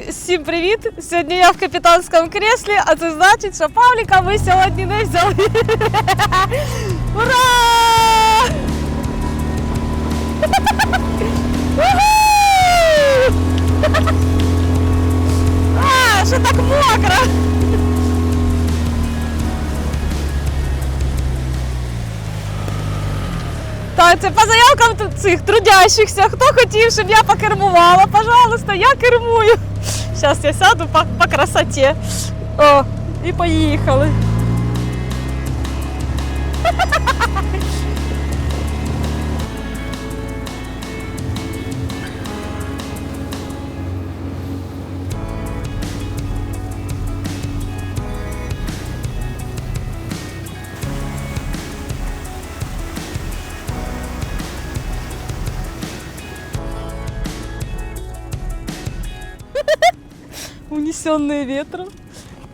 Друзі, всім привіт! Сьогодні я в капітанському креслі, а це значить, що Павліка ми сьогодні не взяли. Ура! Уху! А, що так мокро? Так, це по заявкам цих трудящихся. Хто хотів, щоб я покермувала, пожалуйста, я кермую. Зараз я сяду по, по красоті. О, і поїхали. Унесенные ветром.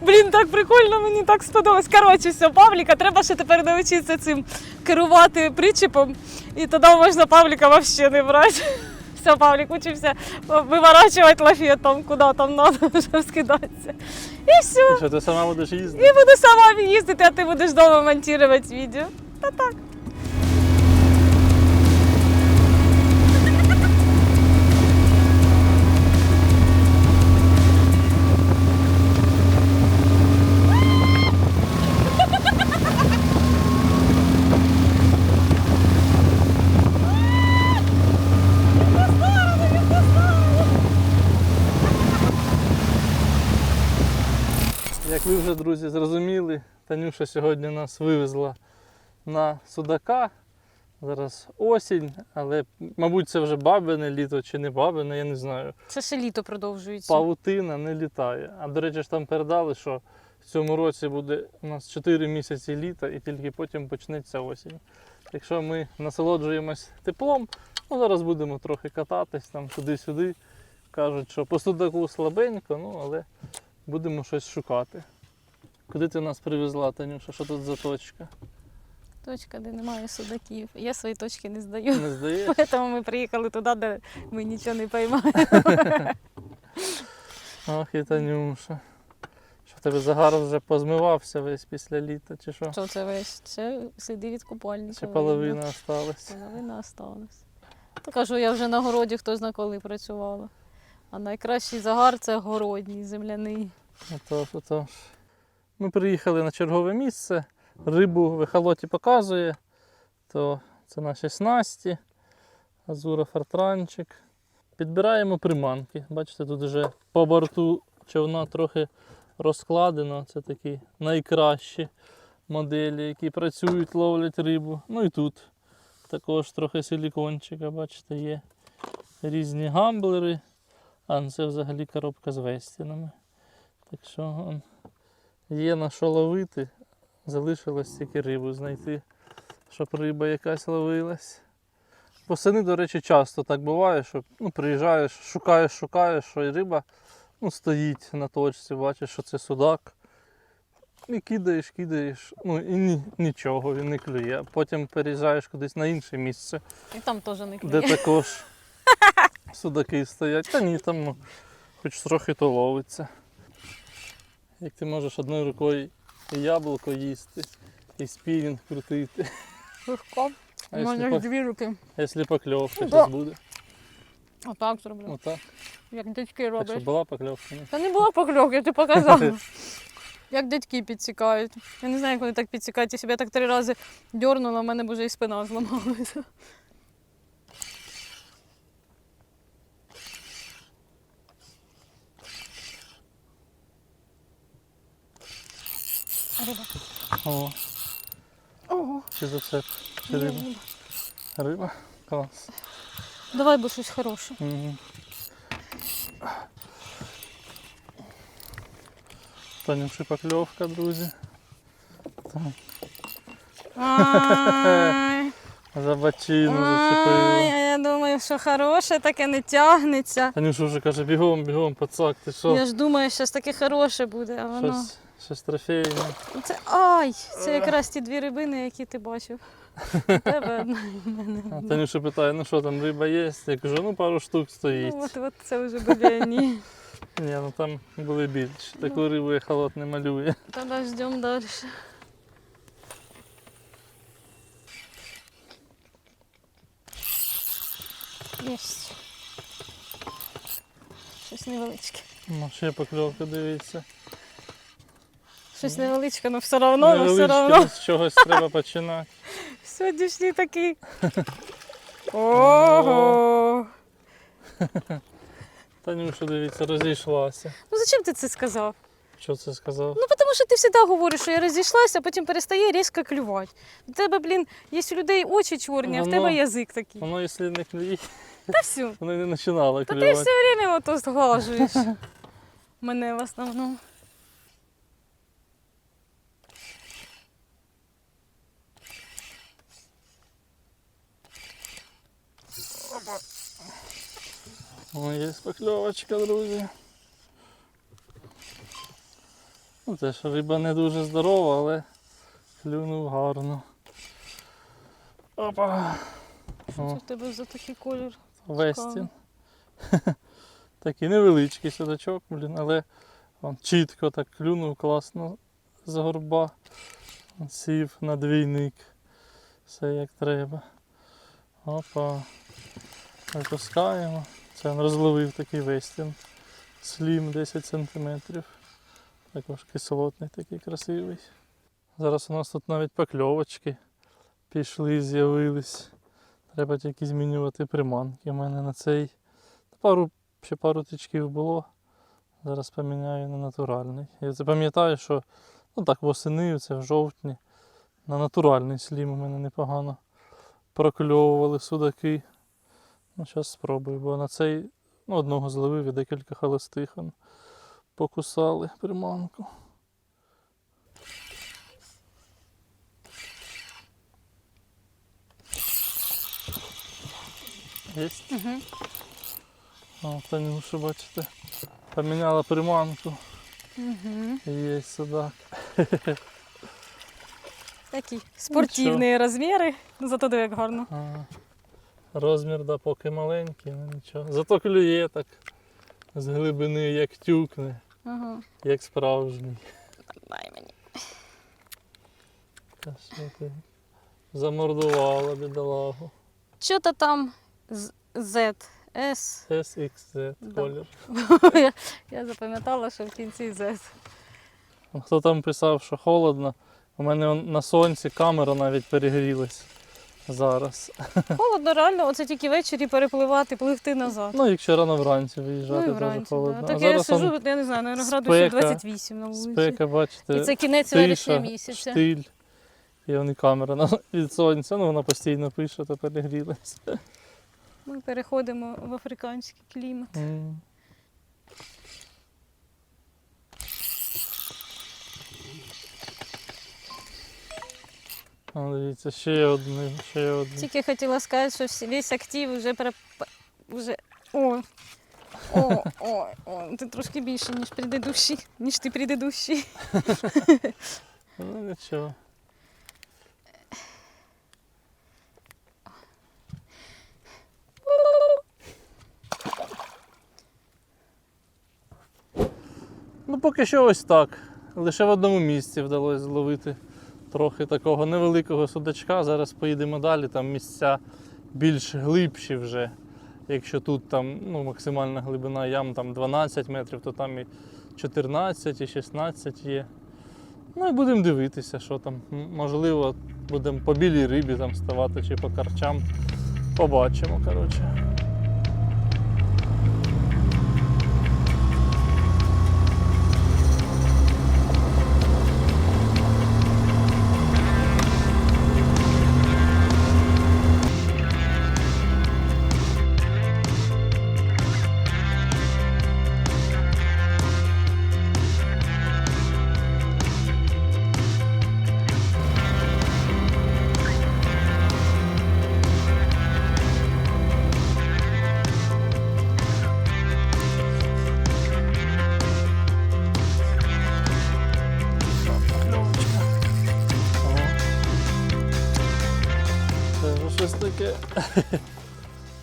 Блін, так прикольно, мені так сподобалось. Коротше, все, Павліка, треба ще тепер навчитися цим керувати причепом. І тоді можна Павліка взагалі не брати. Все, Павлік, учився виворачувати лафетом, куди там треба, щоб скидатися. І все. Що ти сама будеш їздити? І буду сама їздити, а ти будеш вдома монтувати відео. Та так. Вже, друзі, зрозуміли, Танюша сьогодні нас вивезла на Судака. Зараз осінь, але, мабуть, це вже бабине літо чи не бабине, я не знаю. Це ще літо продовжується. Павутина не літає. А до речі, ж там передали, що в цьому році буде у нас 4 місяці літа і тільки потім почнеться осінь. Якщо ми насолоджуємось теплом, ну зараз будемо трохи кататись там туди-сюди. Кажуть, що по судаку слабенько, ну але будемо щось шукати. Куди ти нас привезла, Танюша? Що тут за точка? Точка, де немає судаків. Я свої точки не здаю. Не здається? Тому ми приїхали туди, де ми нічого не поймаємо. Ах і Танюша. Що в тебе загар вже позмивався весь після літа, чи що? Що це весь? Це сліди від купальника. Чи видно. половина осталась? Половина осталась. То кажу, я вже на городі хто зна коли працювала. А найкращий загар це городній, земляний. Отож, отож. Ми приїхали на чергове місце. Рибу в ехолоті показує. То це наші снасті, азура фартранчик. Підбираємо приманки. Бачите, тут вже по борту човна трохи розкладено. Це такі найкращі моделі, які працюють, ловлять рибу. Ну і тут також трохи силікончика, бачите, є різні гамблери. А ну, це взагалі коробка з вестінами. Так що є на що ловити. Залишилось тільки рибу знайти, щоб риба якась ловилась. Восени, до речі, часто так буває, що ну, приїжджаєш, шукаєш, шукаєш, що і риба ну, стоїть на точці, бачиш, що це судак. І кидаєш, кидаєш, ну і ні, нічого, він не клює. Потім переїжджаєш кудись на інше місце, І там теж не де також судаки стоять. Та ні, там ну, хоч трохи то ловиться. Як ти можеш одною рукою і яблуко їсти, і спінінг крутити. Легко. У мене по- дві руки. а якщо покльовка щось буде? Отак зроблю. Отак. Як дядьки Так що була покльовка? Ні? Та не було покльовки, я тобі показала. Як дядьки підсікають. Я не знаю, як вони так підсікають. Я так три рази дьорнула, в мене б вже і спина зламалася. Риба. О, Ого. чи зацеп, чи риба. Риба? Клас. Давай бо щось хороше. Угу. Танюші покльовка, друзі. Так. За бачину зачепила. я думаю, що хороше таке не тягнеться. Танюша вже каже, бігом, бігом, пацак, ти що? Я ж думаю, що таке хороше буде, а воно. Щось, щось трофейне. Це ай! Це якраз ті дві рибини, які ти бачив. Тебе одна і мене. Одна. Танюша питає, ну що там, риба є? Я кажу, ну пару штук стоїть. Ну, от, от це вже буде ні. Ні, ну там були більше. Таку рибу ехолот не малює. Тогда ждем далі. Єсть. Щось невеличке. Ну, ще покльовка дивіться. Щось невеличке, але все одно, але все одно. ну, з чогось треба починати. Сьогоднішній такий. Ого! Танюша, дивіться, розійшлася. Ну зачем ти це сказав? Що це сказав? Ну, тому що ти завжди говориш, що я розійшлася, а потім перестає різко клювати. У тебе, блін, є у людей очі чорні, а в тебе язик такий. Воно, якщо не клює, Та все. воно не починало Та ти все время ото зглажуєш. Мене в основному. О, є покльовочка, друзі. Ну, теж риба не дуже здорова, але клюнув гарно. Опа. Що в тебе за такий колір? Вестін. Такий невеличкий судачок, блін, але он чітко так клюнув класно з горба. Он Сів на двійник. Все як треба. Опа. Випускаємо. Це він розловив такий вестін. Слім 10 см. Також кислотний такий красивий. Зараз у нас тут навіть покльовочки пішли, з'явились. Треба тільки змінювати приманки. У мене на цей пару, ще пару тичків було. Зараз поміняю на натуральний. Я це пам'ятаю, що ну так восени, це в жовтні. На натуральний слім у мене непогано прокльовували судаки. Ну, зараз спробую, бо на цей ну, одного зловив і декілька холостихон. покусали приманку. Єсть. Угу. О, Танюша, бачите, поміняла приманку. Угу. Є судак. Такі спортивні розміри. Ну, Зато диви, як гарно. А, Розмір, да, поки маленький, ну нічого. Зато клює так з глибини, як тюкне, Ага. як справжній. Дай мені. Та що ти? Замордувала бідолагу. Що-то там з- Z, S. SXZ Да. колір. Я- Я запам'ятала, що в кінці Z. Хто там писав, що холодно, у мене он на сонці камера навіть перегрілась зараз. Холодно, реально, оце тільки ввечері перепливати, пливти назад. Ну, якщо рано вранці Ну виїжджати, і дуже холодно. Да. А Так я зараз сижу, я не знаю, наверное, градусів 28 на вулиці. спека, бачите. І це кінець тиша, вересня місяця. штиль. І вони камера на- від сонця, ну вона постійно пише, то перегрілась. Ми переходимо в африканський клімат. М. А, дивіться, ще один, ще один. Тільки хотіла сказати, що весь актив вже переп... вже. О. О, о, о, ти трошки більше, ніж предыдущий, ніж ти предыдущий. Ну нічого. Ну, поки що ось так. Лише в одному місці вдалося зловити трохи такого невеликого судачка. Зараз поїдемо далі, там місця більш глибші вже. Якщо тут там ну, максимальна глибина ям там 12 метрів, то там і 14, і 16 є. Ну і будемо дивитися, що там. Можливо, будемо по білій рибі там ставати чи по карчам. Побачимо, коротше.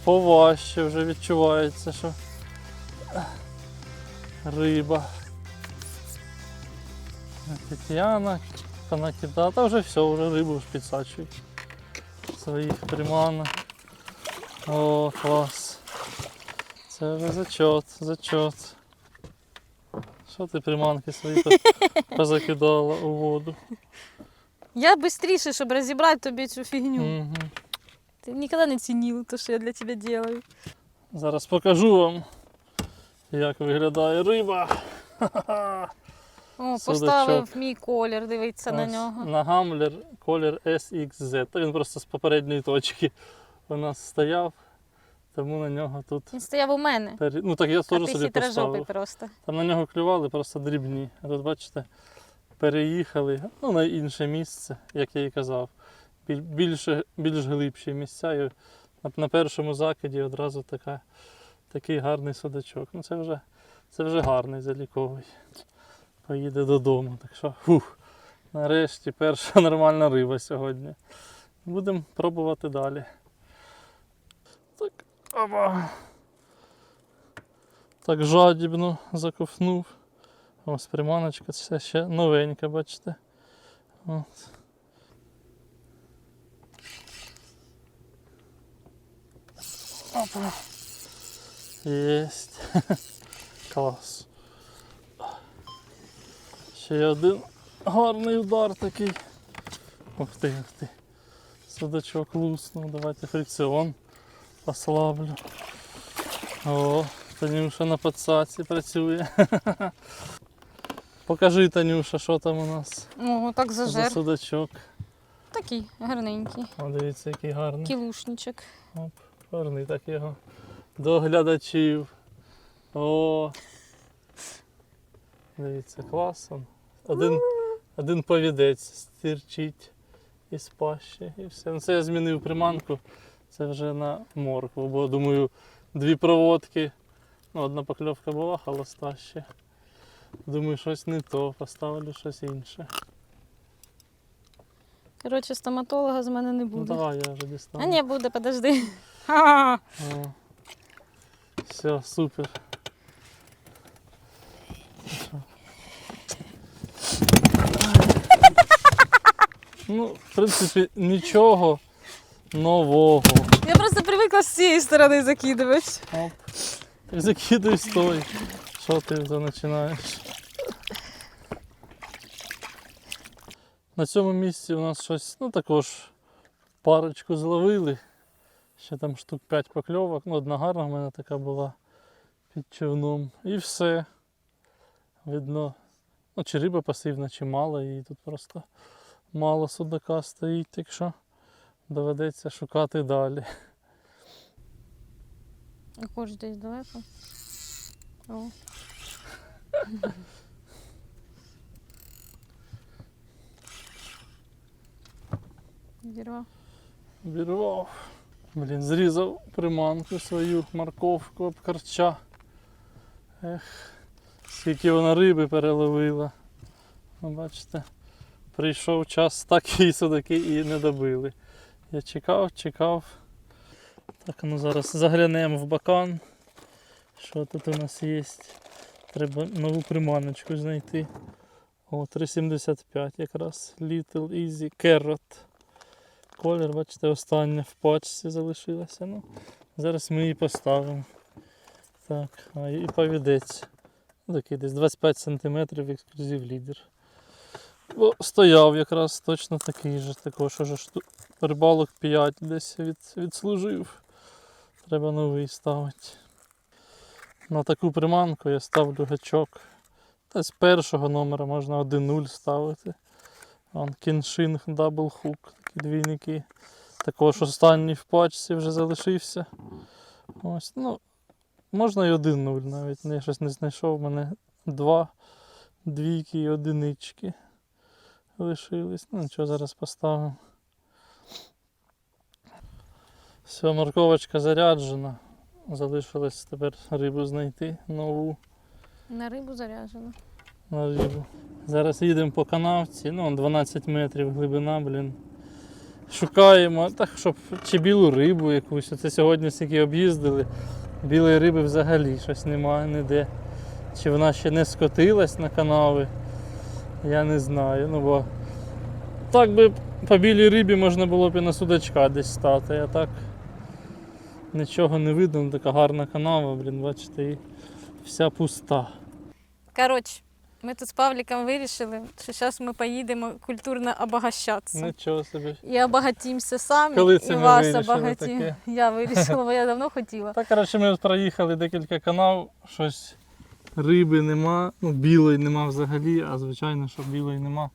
Поважче вже відчувається, що риба. Тетяна понакидала. Та вже все, вже рибу ж підсачують. Своїх приманок. О, клас. Це вже зачот, зачот. Що ти приманки свої позакидала у воду? Я швидше, щоб розібрати тобі цю фігню. Угу. Ти ніколи не цінив те, що я для тебе роблю. Зараз покажу вам, як виглядає риба. О, Судачок. поставив мій колір, дивиться на нього. На гамблер колір SXZ. Та він просто з попередньої точки у нас стояв, тому на нього тут. Він стояв у мене. пері- Ну так я теж собі поставив. просто. Там на нього клювали просто дрібні. А тут, бачите, переїхали ну, на інше місце, як я і казав. Біль- Більше, більш глибші місця. І на, першому закиді одразу така, такий гарний судачок. Ну це вже, це вже гарний заліковий. Поїде додому. Так що, фух, нарешті перша нормальна риба сьогодні. Будемо пробувати далі. Так, опа. Так жадібно закопнув. Ось приманочка, це ще новенька, бачите. От. Опа. Єсть. Клас. Ще один гарний удар такий. Ух ти, ух ти. Судачок луснув. Давайте фрикціон послаблю. О, Танюша на подсаці працює. Покажи, Танюша, що там у нас О, так за судачок. Такий гарненький. О, дивіться, який гарний. Кілушничок. Оп, гарний так його. До глядачів. О. Дивіться, класно. Один, один повідець стирчить із пащі і все. Ну, це я змінив приманку. Це вже на моркву, бо думаю, дві проводки. Ну, одна покльовка була, холоста ще. Думаю, щось не то, поставлю щось інше. Коротше, стоматолога з мене не Ну буде. давай я вже дістану. а ні, буде, подожди. Ха-ха. Все, супер. Ну, в принципі, нічого нового. Я просто привикла з цієї сторони закидувати. Оп. Ти закидай стой. Що ти вже починаєш? На цьому місці у нас щось, ну також парочку зловили. Ще там штук 5 покльовок. Ну, одна гарна в мене така була під човном. І все. Видно, ну, чи риба пасивна, чи мало, і тут просто мало судака стоїть, так що доведеться шукати далі. А Хоч десь далеко. О. Відірвав. Обірвав. Блін, зрізав приманку свою морковку об карча. Ех, скільки вона риби переловила. Ну, бачите, прийшов час, так і судаки і не добили. Я чекав, чекав. Так, ну зараз заглянемо в бакан. Що тут у нас є? Треба нову приманочку знайти. О, 3,75 якраз. Little Easy Carrot. Колір, бачите, остання в пачці залишилася. Ну, зараз ми її поставимо. Так, і повідець. Ну, Такий десь 25 см ексклюзив лідер. Бо стояв якраз точно такий же, також уже рибалок 5 десь від... відслужив. Треба новий ставити. На таку приманку я ставлю гачок. Та з першого номера можна 1-0 ставити. Кіншинг дабл хук, двійники. Також останній в пачці вже залишився. Ось, ну, можна і 1-0 навіть. Я щось не знайшов. У мене два двійки і одинички лишились. Ну нічого, зараз поставимо. Все, морковочка заряджена. Залишилось тепер рибу знайти нову На рибу заряджено. на рибу. Зараз їдемо по канавці, ну 12 метрів глибина, блін. Шукаємо, так, щоб чи білу рибу якусь. Це сьогодні стільки об'їздили. Білої риби взагалі щось немає ніде. чи вона ще не скотилась на канави, я не знаю. Ну бо так би по білій рибі можна було б і на судачка десь стати, а так нічого не видно, ну, така гарна канава, блін, бачите, і вся пуста. Коротше, ми тут з Павліком вирішили, що зараз ми поїдемо культурно обогащатися. Нічого собі. І обагатімося самі, Коли це і ми вас вирішили таке? Я вирішила, бо я давно хотіла. Так, коротше, ми проїхали декілька канав, щось риби нема, ну білої нема взагалі, а звичайно, що білої нема.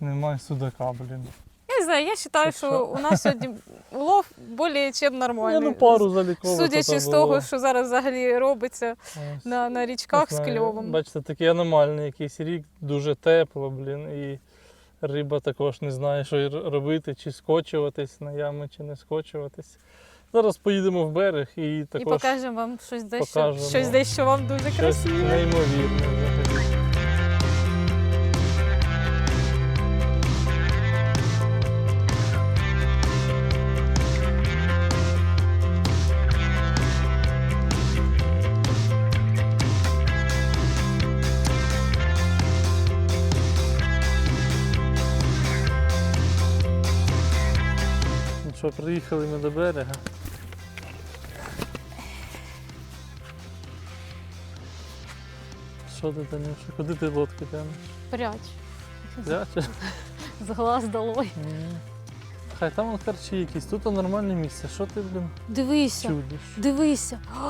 Нема і судака, блін. Я не знаю, я вважаю, що у нас сьогодні улов більш Я нормальний. ну пару залікових. Судячи з того, що зараз взагалі робиться Ось. на, на річках Не з кльовом. Бачите, такий аномальний якийсь рік, дуже тепло, блін, і риба також не знає, що робити, чи скочуватись на ями, чи не скочуватись. Зараз поїдемо в берег і І також покажемо вам щось дещо, покажемо. щось дещо вам дуже щось красиве. неймовірне що, ми до берега. Що ти Танюша? Куди ти лодки тянеш? Пряч. Взяти? З глаз долой. Ні. Хай там вон харчі якісь, тут нормальне місце. Що ти, блін, Дивися, чудиш? дивися. О,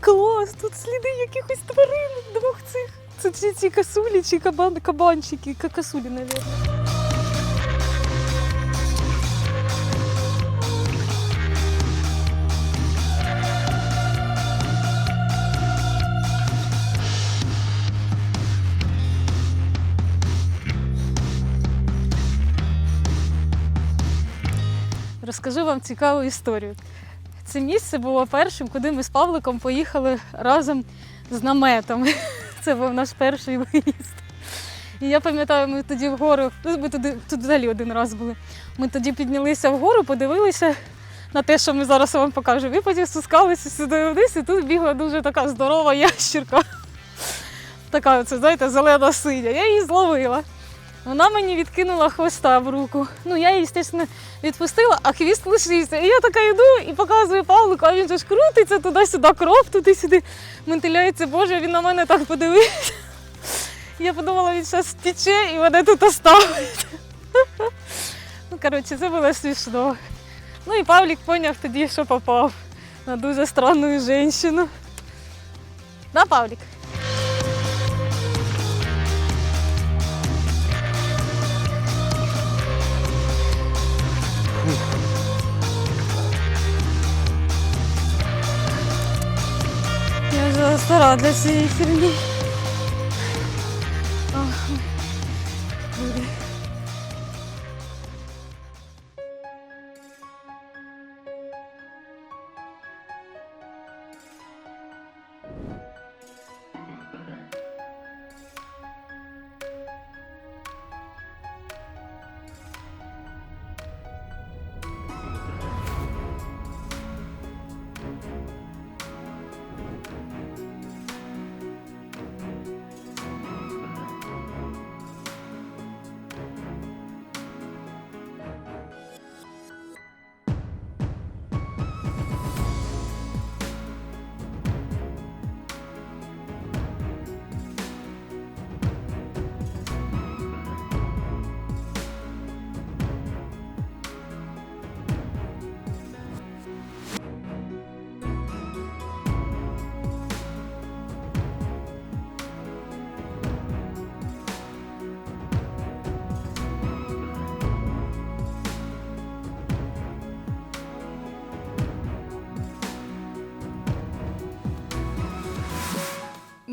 клас! Тут сліди якихось тварин двох цих. Це ці, ці касулі чи кабан, кабанчики, Ка- касулі, мабуть. Вам цікаву історію. Це місце було першим, куди ми з Павликом поїхали разом з наметом. Це був наш перший виїзд. І я пам'ятаю, ми тоді вгору, ну, ми туди, тут взагалі один раз були. Ми тоді піднялися вгору, подивилися на те, що ми зараз вам покажемо. І потім спускалися сюди вниз, і тут бігла дуже така здорова ящірка. Така, оце, знаєте, зелена синя. Я її зловила. Вона мені відкинула хвоста в руку. Ну, я її, звісно, відпустила, а хвіст лишився. І я така йду і показую Павлику, а він же ж крутиться туди-сюди, кров туди-сюди, ментиляється, боже, він на мене так подивився. Я подумала, він зараз втіче і мене тут оставить. Ну, коротше, це було смішно. Ну і Павлік поняв тоді, що попав на дуже странну жінку. Да, Павлік? Я вже стара для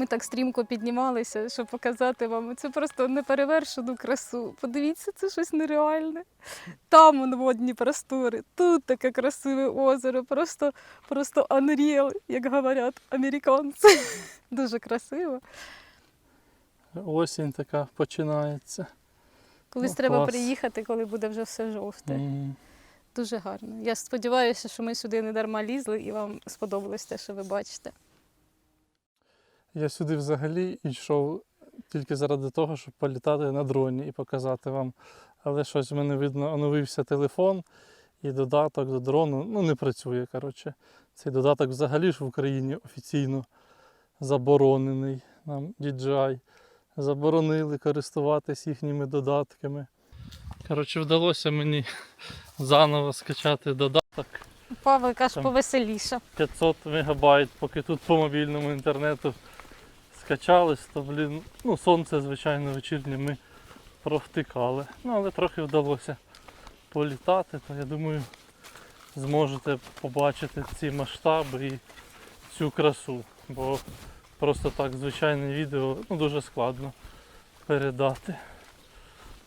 Ми так стрімко піднімалися, щоб показати вам. Це просто неперевершену красу. Подивіться, це щось нереальне. Там он водні простори, тут таке красиве озеро, просто, просто unreal, як говорять американці. Дуже красиво. Осінь така починається. Колись Ну, треба клас. приїхати, коли буде вже все жовте. М. Дуже гарно. Я сподіваюся, що ми сюди не дарма лізли і вам сподобалось те, що ви бачите. Я сюди взагалі йшов тільки заради того, щоб політати на дроні і показати вам. Але щось в мене видно, оновився телефон і додаток до дрону ну, не працює. Коротше. Цей додаток взагалі ж в Україні офіційно заборонений. Нам DJI заборонили користуватись їхніми додатками. Коротше, вдалося мені заново скачати додаток. Павлика ж повеселіше. 500 мегабайт, поки тут по мобільному інтернету скачались, то блін, ну сонце, звичайно, вечірнє ми провтикали. Ну, але трохи вдалося політати, то я думаю, зможете побачити ці масштаби і цю красу. Бо просто так звичайне відео ну, дуже складно передати.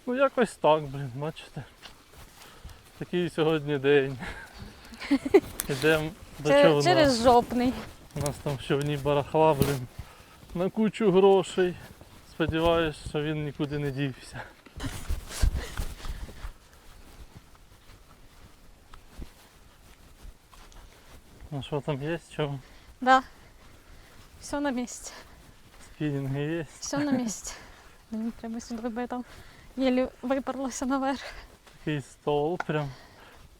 Ну якось так, блін, бачите. Такий сьогодні день. Ідемо до човна. через жопний. У нас там в човні барахла, блин, на кучу грошей. Сподіваюсь, що він нікуди не дівся. Ну що там є? Що? Да. Все на місці. Спінінги є. Все на місці. Мені треба сюди, я там єлі виперлася наверх. Такий стол прям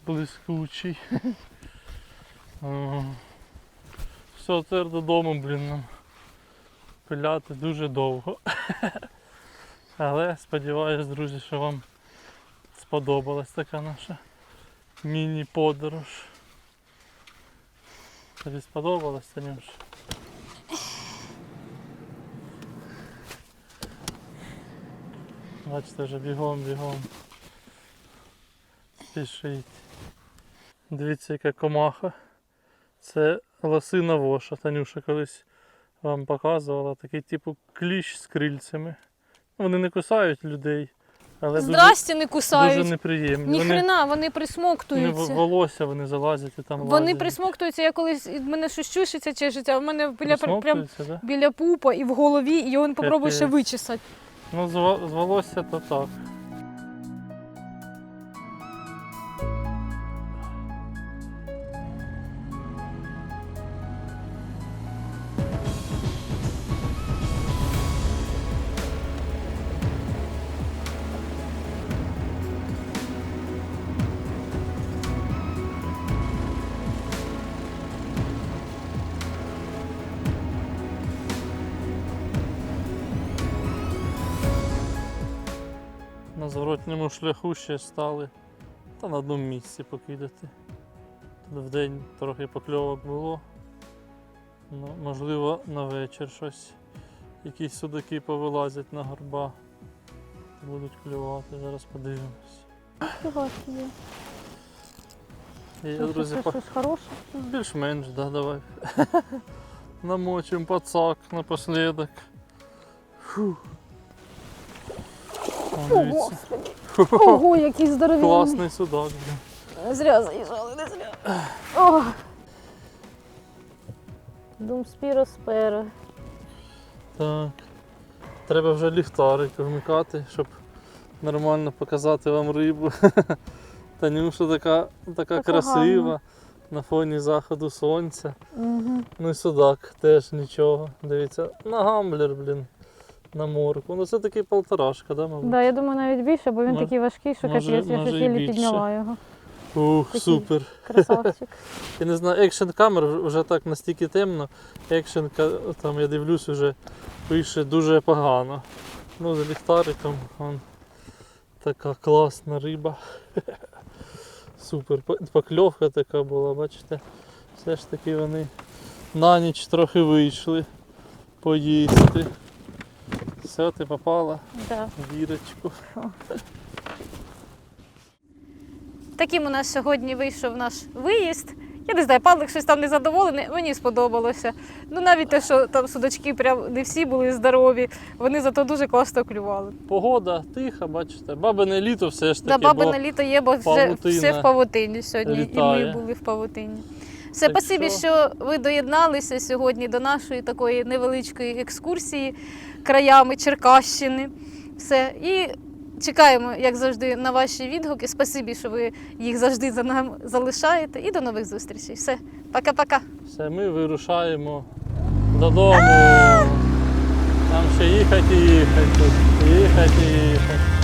блискучий. Все, тепер додому, блін, нам пиляти дуже довго. Але сподіваюсь, друзі, що вам сподобалась така наша міні-подорож. Тобі сподобалось, Танюш? Бачите, вже бігом, бігом. Спішить. Дивіться, яка комаха. Це лосина воша. Танюша колись вам показувала. Такий типу кліщ з крильцями. Вони не кусають людей, але дуже, Здрасті не дуже кусають. неприємні. Ні Вони, хрена, вони вони присмоктуються. волосся вони залазять і там Вони лазять. присмоктуються, я колись в мене щось чушиться, чешеться, а в мене біля прям да? біля пупа і в голові, і він попробує ще вичесати. Ну, з волосся то так. Зворотньому шляху ще стали. Та на одному місці покидати. Тут вдень трохи покльовок було. Ну, можливо, на вечір щось. Якісь судаки повилазять на горба. Будуть клювати, зараз подивимось. І, друзі, по- щось хороше. більш-менш, да, давай. Намочим пацак напоследок. Фу. О, дивіться. Ого, який здоровенний. Класний судак. блін. Зря заїжджали, не зря. О. Дум спіро спера. Так. Треба вже ліхтарик вмикати, щоб нормально показати вам рибу. Танюша така, така красива гарна. на фоні заходу сонця. Угу. Ну і судак теж нічого. Дивіться, на гамблер, блін, на морку. Ну це такий полторашка, да, мабуть? Да, я думаю, навіть більше, бо він Може- такий важкий, що може- капець, я може і єлі більше. підняла його. Ух, такий. супер. Красавчик. Я не знаю, екшн камер вже так настільки темно. Екшн ка- там я дивлюсь вже пише дуже погано. Ну, з ліхтариком он, така класна риба. Супер. П- Покльовка така була, бачите? Все ж таки вони на ніч трохи вийшли поїсти. Все, ти попала Да. в дірочку. Таким у нас сьогодні вийшов наш виїзд. Я не знаю, Павлик щось там незадоволений, мені сподобалося. Ну навіть те, що там судачки прям не всі були здорові, вони зато дуже класно клювали. Погода тиха, бачите. Бабине літо все ж таки. баби бо... на літо є, бо вже все в павутині сьогодні, і ми були в павутині. Все, спасибі, що- ви доєдналися сьогодні до нашої такої невеличкої екскурсії краями Черкащини. Все. І чекаємо, як завжди, на ваші відгуки. Спасибі, що ви їх завжди за нами залишаєте. І до нових зустрічей. Все, пока-пока. Все, ми вирушаємо додому. Там ще їхати їхати. Їхати їхати.